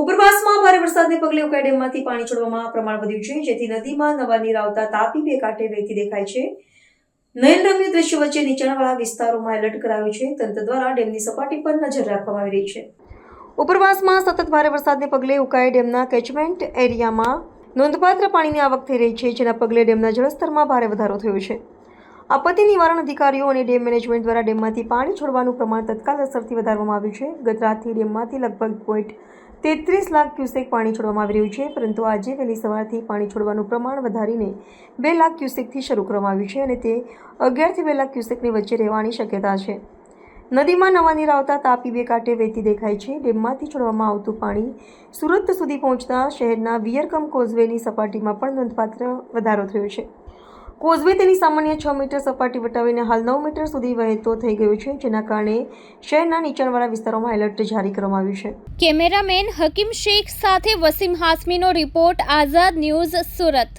ઉપરવાસમાં ભારે વરસાદને પગલે ઉકાઈ ડેમમાંથી પાણી છોડવામાં પ્રમાણ વધ્યું છે, જેથી નદીમાં નવા નીર આવતા તાપી બે કાંઠે વહેતી દેખાય છે. નયનરમ્ય દ્રશ્ય વચ્ચે નીચાણવાળા વિસ્તારોમાં એલર્ટ કરાયું છે. તંત્ર દ્વારા ડેમની સપાટી પર નજર રાખવામાં આવી રહી છે. ઉપરવાસમાં સતત ભારે વરસાદને પગલે ઉકાઈ ડેમના કેચમેન્ટ એરિયામાં નોંધપાત્ર પાણીની આવક થઈ રહી છે, જેના પગલે ડેમના જળસ્તરમાં ભારે વધારો થયો છે. આપત્તિ નિવારણ અધિકારીઓ અને ડેમ મેનેજમેન્ટ દ્વારા ડેમમાંથી પાણી છોડવાનું પ્રમાણ તત્કાલ અસરથી વધારવામાં આવ્યું છે. ગત રાતથી ડેમમાંથી લગભગ પોઈન્ટ તેત્રીસ લાખ ક્યુસેક પાણી છોડવામાં આવી રહ્યું છે, પરંતુ આજે વહેલી સવારથી પાણી છોડવાનું પ્રમાણ વધારીને બે લાખ ક્યુસેકથી શરૂ કરવામાં આવ્યું છે અને તે અગિયારથી બે લાખ ક્યુસેકની વચ્ચે રહેવાની શક્યતા છે. નદીમાં નવા નીર આવતા તાપી બે કાંઠે વહેતી દેખાય છે. ડેમમાંથી છોડવામાં આવતું પાણી સુરત સુધી પહોંચતા શહેરના વિયરકમ કોઝવેની સપાટીમાં પણ નોંધપાત્ર વધારો થયો છે. કોઝવે તેની સામાન્ય છ મીટર સપાટી વટાવીને હાલ નવ મીટર સુધી વહેતો થઈ ગયો છે, જેના કારણે શહેરના નીચાણવાળા વિસ્તારોમાં એલર્ટ જારી કરવામાં આવ્યું છે. કેમેરામેન હકીમ શેખ સાથે વસીમ હાસમીનો રિપોર્ટ, આઝાદ ન્યૂઝ સુરત.